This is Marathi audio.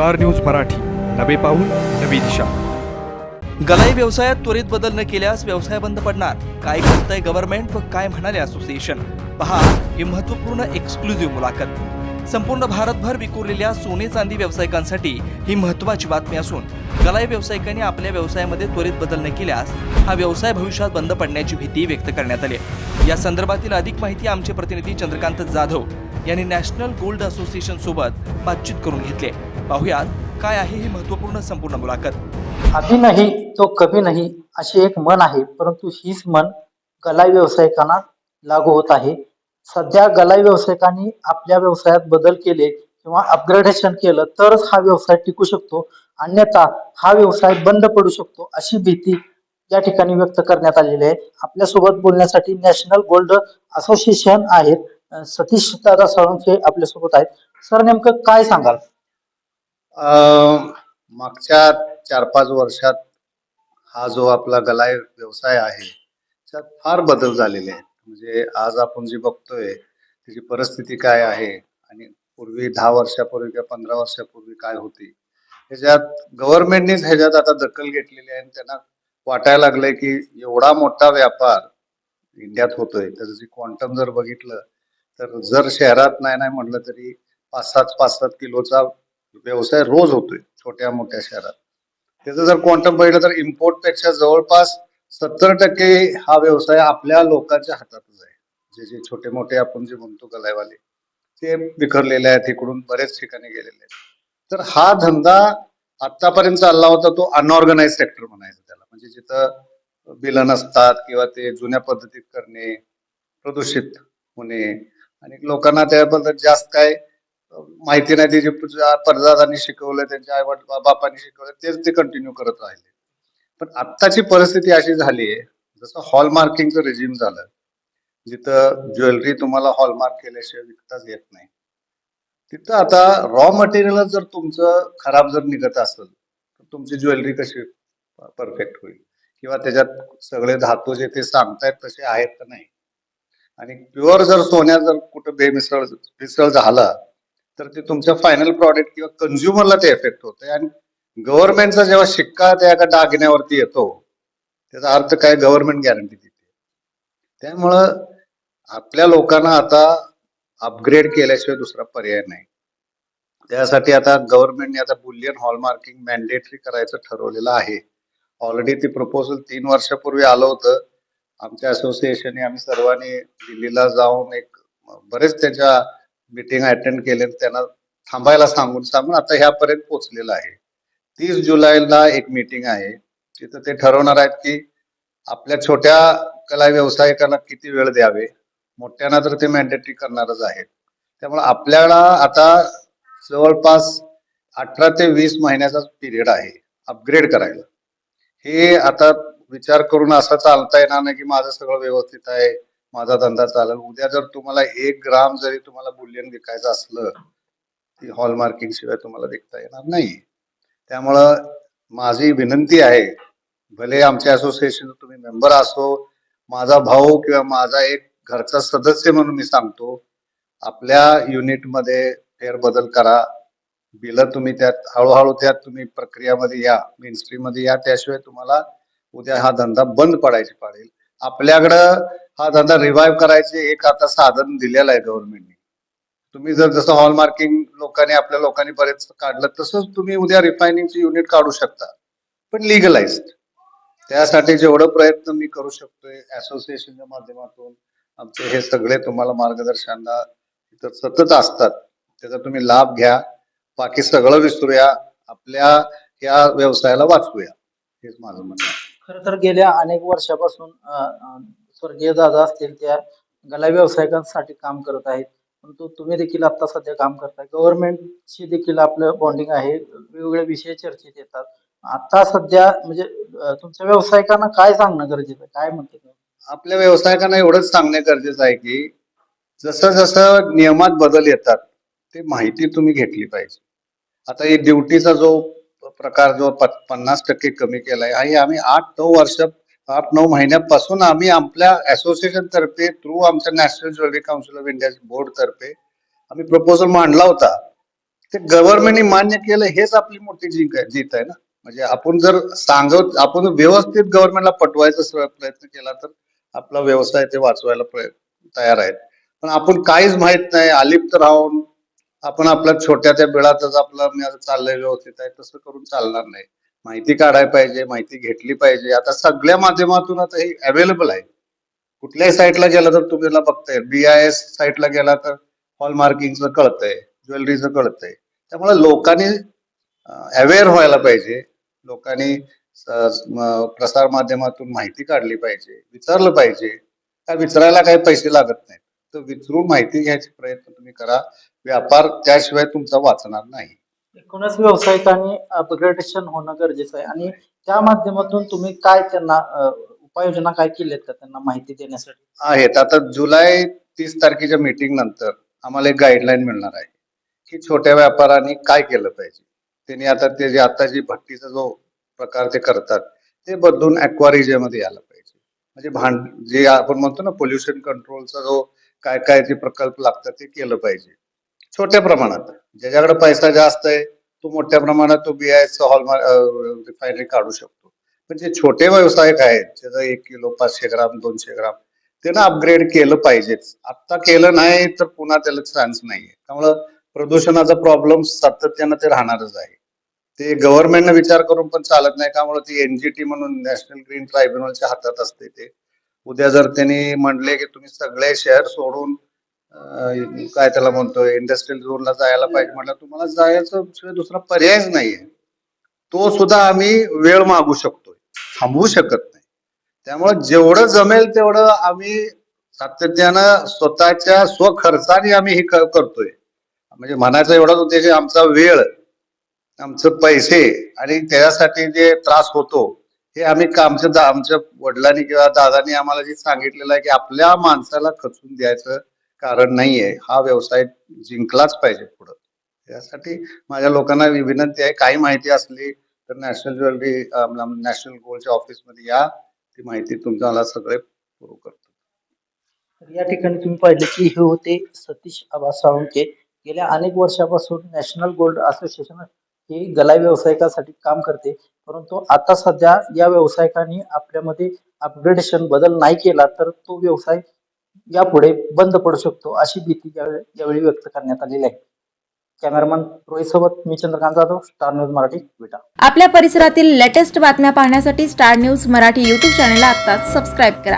Star news Marathi. नवे पाऊल नवी दिशा. गलाई व्यवसायात त्वरित बदल न केल्यास व्यवसाय बंद पडणार. काय करतंय गव्हर्नमेंट व काय म्हणाले असोसिएशन पहा ही महत्त्वपूर्ण एक्सक्लुझिव्ह मुलाखत. संपूर्ण भारतभर विखुरलेल्या सोने चांदी व्यावसायिकांसाठी ही महत्वाची बातमी असून गलाई व्यावसायिकांनी आपल्या व्यवसायामध्ये त्वरित बदल न केल्यास हा व्यवसाय भविष्यात बंद पडण्याची भीती व्यक्त करण्यात आली या संदर्भातील अधिक माहिती आमचे प्रतिनिधी चंद्रकांत जाधव यांनी नॅशनल गोल्ड असोसिएशन सोबत बातचीत करून घेतली आहे. पाहुयात काय आहे ही महत्त्वपूर्ण संपूर्ण मुलाखत? अभी नाही तो कमी नाही अशी एक म्हण आहे परंतु हीच म्हण कला व्यावसायिकांना लागू होत आहे. सध्या गला व्यावसायिकांनी आपल्या व्यवसायात बदल केले किंवा अपग्रेडेशन केलं तरच हा व्यवसाय टिकू शकतो. अन्यथा हा व्यवसाय बंद पडू शकतो अशी भीती या ठिकाणी व्यक्त करण्यात आलेली आहे. आपल्यासोबत बोलण्यासाठी नॅशनल गोल्ड असोसिएशन आहेत अं, सतीश दादा साळुंखे आपल्यासोबत आहेत. सर नेमकं काय सांगाल? मागच्या चार पाच वर्षात हा जो आपला गलाय व्यवसाय आहे त्यात फार बदल झालेले आहेत. म्हणजे आज आपण जे बघतोय त्याची परिस्थिती काय आहे आणि पूर्वी दहा वर्षापूर्वी किंवा पंधरा वर्षापूर्वी काय होती ह्याच्यात गव्हर्नमेंटनेच ह्याच्यात आता दखल घेतलेली आहे आणि त्यांना वाटायला लागलंय की एवढा मोठा व्यापार इंडियात होतोय. त्याचं जे क्वांटम जर बघितलं तर जर शहरात नाही नाही म्हटलं तरी पाच सात पाच सात किलोचा व्यवसाय रोज होतोय छोट्या मोठ्या शहरात. त्याचं जर क्वांटम बघितलं तर इम्पोर्टपेक्षा जवळपास सत्तर टक्के हा व्यवसाय आपल्या लोकांच्या हातातच आहे. जे जे छोटे मोठे आपण जे म्हणतो गलायवाले ते बिखरलेले आहेत इकडून बऱ्याच ठिकाणी गेलेले आहेत. तर हा धंदा आतापर्यंत चालला होता तो अनऑर्गनाइज सेक्टर म्हणायचा त्याला. म्हणजे जिथं बिलं नसतात किंवा ते जुन्या पद्धतीत करणे प्रदूषित होणे आणि लोकांना त्याबद्दल जास्त काय माहिती नाही ते जे परदादांनी शिकवलं त्यांच्या आई वडील बापांनी शिकवलं तेच ते कंटिन्यू करत राहिले. पण आत्ताची परिस्थिती अशी झाली आहे जसं हॉलमार्किंगचं रेजिम झालं जिथं ज्वेलरी तुम्हाला हॉलमार्क केल्याशिवाय विकताच येत नाही. तिथं आता रॉ मटेरियल जर तुमचं खराब जर निघत असेल तर तुमची ज्वेलरी कशी परफेक्ट होईल? किंवा त्याच्यात सगळे धातू जे ते सांगतायत तसे आहेत का नाही? आणि प्युअर जर सोन्यात जर कुठं बेमिसळ मिसळ झाला तर ते तुमच्या फायनल प्रॉडक्ट किंवा कन्झ्युमरला ते इफेक्ट होते आणि गव्हर्नमेंटचा जेव्हा शिक्का त्या एका दागिन्यावरती येतो त्याचा अर्थ काय? गव्हर्नमेंट गॅरंटी देते. त्यामुळं आपल्या लोकांना आता अपग्रेड केल्याशिवाय दुसरा पर्याय नाही. त्यासाठी आता गव्हर्नमेंटने आता बुलियन हॉलमार्किंग मॅन्डेटरी करायचं ठरवलेलं आहे. ऑलरेडी ते प्रपोजल तीन वर्षापूर्वी आलं होतं. आमच्या असोसिएशनने आम्ही सर्वांनी दिल्लीला जाऊन एक बरेच त्याच्या मिटिंग अटेंड केले त्यांना थांबायला सांगून सांगून आता ह्यापर्यंत पोहोचलेलं आहे. तीस जुलैला एक मीटिंग आहे. तिथं ते ठरवणार आहेत की आपल्या छोट्या कला व्यावसायिकांना किती वेळ द्यावे? मोठ्यांना तर ते मॅन्डेटरी करणारच आहेत. त्यामुळे आपल्याला आता जवळपास अठरा ते वीस महिन्याचा पिरियड आहे. अपग्रेड करायला. हे आता विचार करून असं चालता येणार नाही की माझं सगळं व्यवस्थित आहे. माझा धंदा चालेल. उद्या जर तुम्हाला एक ग्राम जरी तुम्हाला बुलियन विकायचं असलं ती हॉलमार्किंग शिवाय तुम्हाला विकता येणार नाही. त्यामुळं माझी विनंती आहे भले आमच्या असोसिएशन तुम्ही मेंबर असो माझा भाऊ किंवा माझा एक घरचा सदस्य म्हणून मी सांगतो आपल्या युनिटमध्ये फेरबदल करा. बिलं तुम्ही त्यात हळूहळू त्यात तुम्ही प्रक्रियामध्ये या मेनस्ट्रीममध्ये या त्याशिवाय तुम्हाला उद्या हा धंदा बंद पडायची पाडेल आपल्याकडं हा धंदा रिव्हाइव्ह करायचे एक आता साधन दिलेलं आहे गव्हर्नमेंटने तुम्ही जर जसं हॉलमार्किंग लोकांनी आपल्या लोकांनी बरेच काढलं तसंच तुम्ही उद्या रिफायनिंगचे युनिट काढू शकता. पण लिगलाइज त्यासाठी जेवढं प्रयत्न मी करू शकतोय असोसिएशनच्या माध्यमातून आमचे हे सगळे तुम्हाला मार्गदर्शनाला इतर सतत असतात. त्याचा तुम्ही लाभ घ्या. बाकी सगळं विसरूया. आपल्या या व्यवसायाला वाचवूया. हेच माझं म्हणणं खर तर गेल्या अनेक वर्षापासून स्वर्गीय दादा असतील त्या गला व्यावसायिकांसाठी काम करत आहेत. परंतु तुम्ही देखील आता सध्या काम करताय. गव्हर्नमेंटशी देखील आपलं बॉन्डिंग आहे. वेगवेगळे विषय चर्चेत येतात. आता सध्या म्हणजे तुमच्या व्यावसायिकांना काय सांगणं गरजेचं आहे? काय म्हणते आपल्या व्यावसायिकांना एवढंच सांगणे गरजेचं आहे की जसं जसं नियमात बदल येतात ते माहिती तुम्ही घेतली पाहिजे. आता हे ड्युटीचा जो प्रकार जो पन्नास टक्के कमी केलाय. आणि आम्ही आठ नऊ वर्ष आठ नऊ महिन्यापासून आम्ही आपल्या असोसिएशन तर्फे थ्रू आमच्या national jewellery council of India board तर्फे आम्ही प्रपोजल मांडला होता. ते गव्हर्नमेंटने मान्य केलं हेच आपली मोठी जिंक आहे जीत आहे ना. म्हणजे आपण जर सांगत आपण व्यवस्थित गव्हर्नमेंटला पटवायचा प्रयत्न केला तर आपला व्यवसाय ते वाचवायला तयार आहेत. पण आपण काहीच माहीत नाही अलिप्त राहून आपण आपल्या छोट्या त्या बिळातच आपलं मी आता चाललंय व्यवस्थित आहे तसं करून चालणार नाही. माहिती काढायला पाहिजे माहिती घेतली पाहिजे. आता सगळ्या माध्यमातून आता हे अवेलेबल आहे. कुठल्याही साईटला गेला तर तुम्हाला बघताय बी आय एस साईटला गेला तर हॉलमार्किंगचं कळतंय ज्वेलरीचं कळतंय. त्यामुळे लोकांनी अवेअर व्हायला पाहिजे. लोकांनी प्रसार माध्यमातून माहिती काढली पाहिजे विचारलं पाहिजे. काय विचारायला काही पैसे लागत नाहीत? विचारून माहिती घ्यायचे प्रयत्न तुम्ही करा. व्यापार त्याशिवाय तुमचा वाचणार नाही. एकूणच व्यावसायिकांनी अपग्रेडेशन होणं गरजेचं आहे. आणि त्या माध्यमातून तुम्ही काय त्यांना उपाययोजना काय केल्यात का त्यांना माहिती देण्यासाठी? आहेत. आता जुलै तीस तारखेच्या मीटिंग नंतर आम्हाला एक गाईडलाईन मिळणार आहे की छोट्या व्यापाऱ्यांनी काय केलं पाहिजे. त्यांनी आता ते जे आता जी भट्टीचा जो प्रकार ते करतात ते बदलून aqua मध्ये यायला पाहिजे म्हणजे भांड जे आपण म्हणतो ना पोल्युशन कंट्रोलचा जो काय काय जे प्रकल्प लागतात ते केलं पाहिजे. छोट्या प्रमाणात. ज्याच्याकडे पैसा जास्त आहे तो मोठ्या प्रमाणात तो बीआयचा हॉल रिफायनरी काढू शकतो. पण जे छोटे व्यावसायिक आहेत ज्याचा एक किलो पाचशे ग्राम दोनशे ग्राम त्यानं अपग्रेड केलं पाहिजेच. आता केलं नाही तर पुन्हा त्याला चान्स नाहीये. त्यामुळं प्रदूषणाचा प्रॉब्लेम सातत्यानं ते राहणारच आहे. ते गव्हर्नमेंटनं विचार करून पण चालत नाही. त्यामुळे ती एनजीटी म्हणून नॅशनल ग्रीन ट्रायब्युनलच्या हातात असते ते. उद्या जर त्यांनी म्हणले की तुम्ही सगळे शहर सोडून काय त्याला म्हणतो इंडस्ट्रियल झोनला जायला पाहिजे म्हटलं तुम्हाला जायचं शिवाय दुसरा पर्यायच नाहीये. तो सुद्धा आम्ही वेळ मागू शकतोय. थांबवू शकत नाही. त्यामुळे जेवढं जमेल तेवढं आम्ही सातत्यानं स्वतःच्या स्वखर्चाने आम्ही हे करतोय. म्हणजे म्हणायचा एवढाच उद्देश आमचा वेळ आमचं पैसे आणि त्याच्यासाठी जे त्रास होतो हे आम्ही आमच्या आमच्या वडिलांनी किंवा दादानी आम्हाला जे सांगितलेलं आहे की आपल्या माणसाला खचून द्यायचं कारण नाहीये. हा व्यवसाय जिंकलाच पाहिजे पुढं. त्यासाठी माझ्या लोकांना विनंती आहे काही माहिती असली तर नॅशनल ज्वेलरी नॅशनल गोल्डच्या ऑफिसमध्ये या. ती माहिती तुमच्याला सगळे पुरव करतो. या ठिकाणी तुम्ही पाहिले की हे होते सतीश आबा साळुंके गेल्या अनेक वर्षापासून नॅशनल गोल्ड असोसिएशन हे गलाई व्यावसायिकासाठी काम करते. परंतु आता सध्या या व्यावसायिकांनी आपल्यामध्ये अपग्रेडेशन बदल नाही केला तर तो व्यवसाय यापुढे बंद पडू शकतो अशी भीती यावेळी व्यक्त करण्यात आलेली आहे. कॅमेरामन रोहित सोबत मी चंद्रकांत जाधव स्टार न्यूज मराठी विटा. आपल्या परिसरातील लेटेस्ट बातम्या पाहण्यासाठी star news Marathi YouTube channel आता सबस्क्राईब करा.